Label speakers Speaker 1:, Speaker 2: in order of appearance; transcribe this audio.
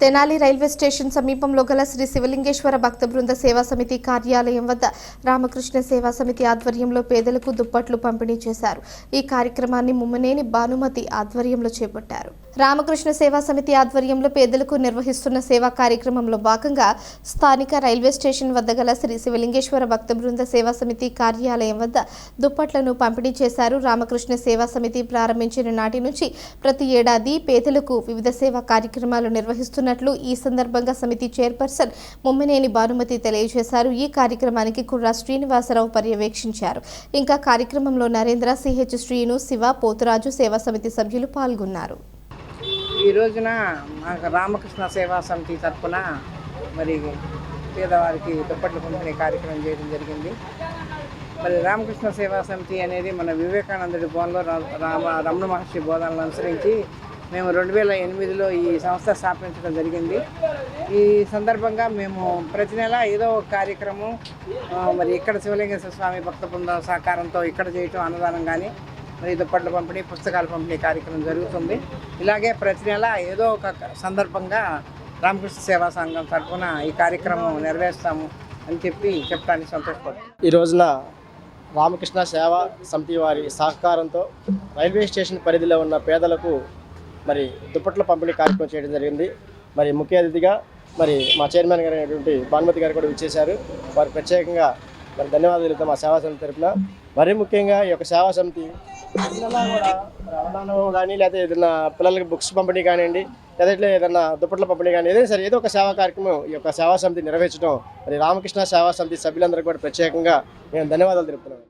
Speaker 1: Tenali railway station సమీపంలో గల శ్రీ శివలింగేశ్వర భక్త బృంద సేవా సమితి కార్యాలయం వద్ద రామకృష్ణ సేవా సమితి ఆధ్వర్యంలో పేదలకు దుప్పట్లు పంపిణీ చేశారు. ఈ కార్యక్రమాన్ని ముమ్మనేని భానుమతి ఆధ్వర్యంలో చేపట్టారు. రామకృష్ణ సేవా సమితి ఆధ్వర్యంలో పేదలకు నిర్వహిస్తున్న సేవా కార్యక్రమంలో భాగంగా స్థానిక రైల్వే స్టేషన్ వద్ద గల శ్రీ శివలింగేశ్వర భక్త బృంద సేవా సమితి కార్యాలయం వద్ద దుప్పట్లను పంపిణీ చేశారు. రామకృష్ణ సేవా సమితి ప్రారంభించిన నాటి నుంచి ప్రతి ఏడాది పేదలకు వివిధ సేవా కార్యక్రమాలు నిర్వహిస్తున్నట్లు ఈ సందర్భంగా సమితి చైర్పర్సన్ ముమ్మినేని భానుమతి తెలియజేశారు. ఈ కార్యక్రమానికి కుర్రా శ్రీనివాసరావు పర్యవేక్షించారు. ఇంకా కార్యక్రమంలో నరేంద్ర సిహెచ్ శ్రీను శివ పోతురాజు సేవా సమితి సభ్యులు పాల్గొన్నారు.
Speaker 2: ఈ రోజున మాకు రామకృష్ణ సేవా సమితి తరఫున మరి పేదవారికి దుప్పట్లు పంపిణీ కార్యక్రమం చేయడం జరిగింది. మరి రామకృష్ణ సేవా సమితి అనేది మన వివేకానందుడి బోన్లో రామ రమణ మహర్షి బోధనలు అనుసరించి మేము రెండు వేల ఎనిమిదిలో ఈ సంస్థ స్థాపించడం జరిగింది. ఈ సందర్భంగా మేము ప్రతి నెల ఏదో ఒక కార్యక్రమం మరి ఇక్కడ శివలింగేశ్వర స్వామి భక్త బృందం సహకారంతో ఇక్కడ చేయటం అన్నదానం కానీ మరి దుప్పట్ల పంపిణీ పుస్తకాల పంపిణీ కార్యక్రమం జరుగుతుంది. ఇలాగే ప్రతి నెల ఏదో ఒక సందర్భంగా రామకృష్ణ సేవా సంఘం తరఫున ఈ కార్యక్రమం నెరవేరుస్తాము అని చెప్పి చెప్పడానికి సంతోషపడుతుంది
Speaker 3: ఈ రోజున రామకృష్ణ సేవా సమితి వారి సహకారంతో రైల్వే స్టేషన్ పరిధిలో ఉన్న పేదలకు మరి దుప్పట్ల పంపిణీ కార్యక్రమం చేయడం జరిగింది. మరి ముఖ్య అతిథిగా మరి మా చైర్మన్ గారు అయినటువంటి భానుమతి గారు కూడా విచ్చేశారు. వారు ప్రత్యేకంగా మరి ధన్యవాదాలు మా సేవా సమితి తరఫున మరీ ముఖ్యంగా ఈ యొక్క సేవా సమితి పిల్లలా కూడా మరి కానీ లేదా ఏదైనా పిల్లలకి బుక్స్ పంపిణీ కానివ్వండి లేదా ఇట్లా ఏదైనా దుప్పట్ల పంపిణీ కానీ ఏదైనా సరే ఏదో ఒక సేవా కార్యక్రమం ఈ యొక్క సేవా సమితి నిర్వహించడం మరి రామకృష్ణ సేవా సమితి సభ్యులందరికీ కూడా ప్రత్యేకంగా నేను ధన్యవాదాలు తెలుపుతున్నాను.